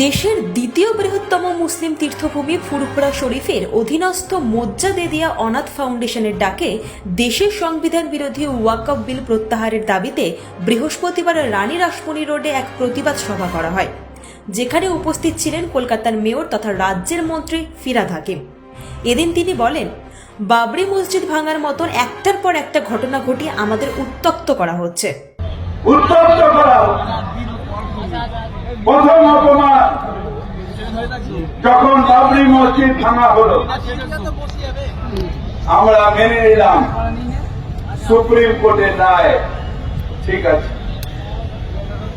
দেশের দ্বিতীয় বৃহত্তম মুসলিম তীর্থভূমি ফুরফুরা শরীফের অধীনস্থ মজ্জাদেদিয়া অনাথ ফাউন্ডেশনের ডাকে দেশের সংবিধান বিরোধী ওয়াকফ বিল প্রত্যাহারের দাবিতে বৃহস্পতিবার রানী রাসমণি রোডে এক প্রতিবাদ সভা করা হয়, যেখানে উপস্থিত ছিলেন কলকাতার মেয়র তথা রাজ্যের মন্ত্রী ফিরাদ হাকিম। এদিন তিনি বলেন, বাবরি মসজিদ ভাঙার মতন একটার পর একটা ঘটনা ঘটিয়ে আমাদের উত্তপ্ত করা হচ্ছে। উত্তপ্ত করা প্রথম অপমান যখন বাবরি মসজিদ ভাঙা হলো, আমরা মেনে নিলাম। সুপ্রিম কোর্টের রায় ঠিক আছে।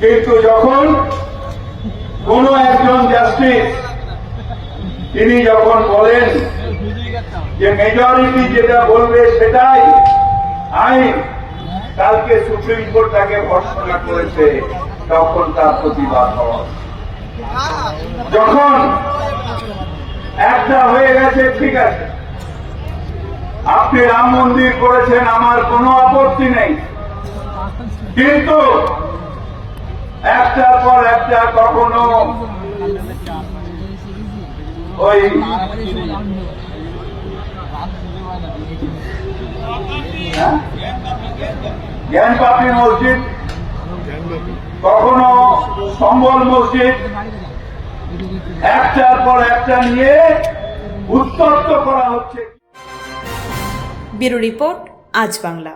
কিন্তু যখন কোন একজন জাস্টিস, তিনি যখন বলেন যে মেজরিটি যেটা বলবে সেটাই, আইন, কালকে সুপ্রিম কোর্ট তাকে ভর্সনা করেছে। তখন তার প্রতিবাদ হয়। যখন একটা হয়ে গেছে, ঠিক আছে। আপনি রাম মন্দির করেছেন, আমার কোনো আপত্তি নেই। কিন্তু একটার পর একটা কখনো ওই হ্যাঁ? জ্ঞানপাপি মসজিদ কখনো সম্বল মসজিদ একটার পর একটা নিয়ে উত্তপ্ত করা হচ্ছে। ব্যুরো রিপোর্ট আজ বাংলা।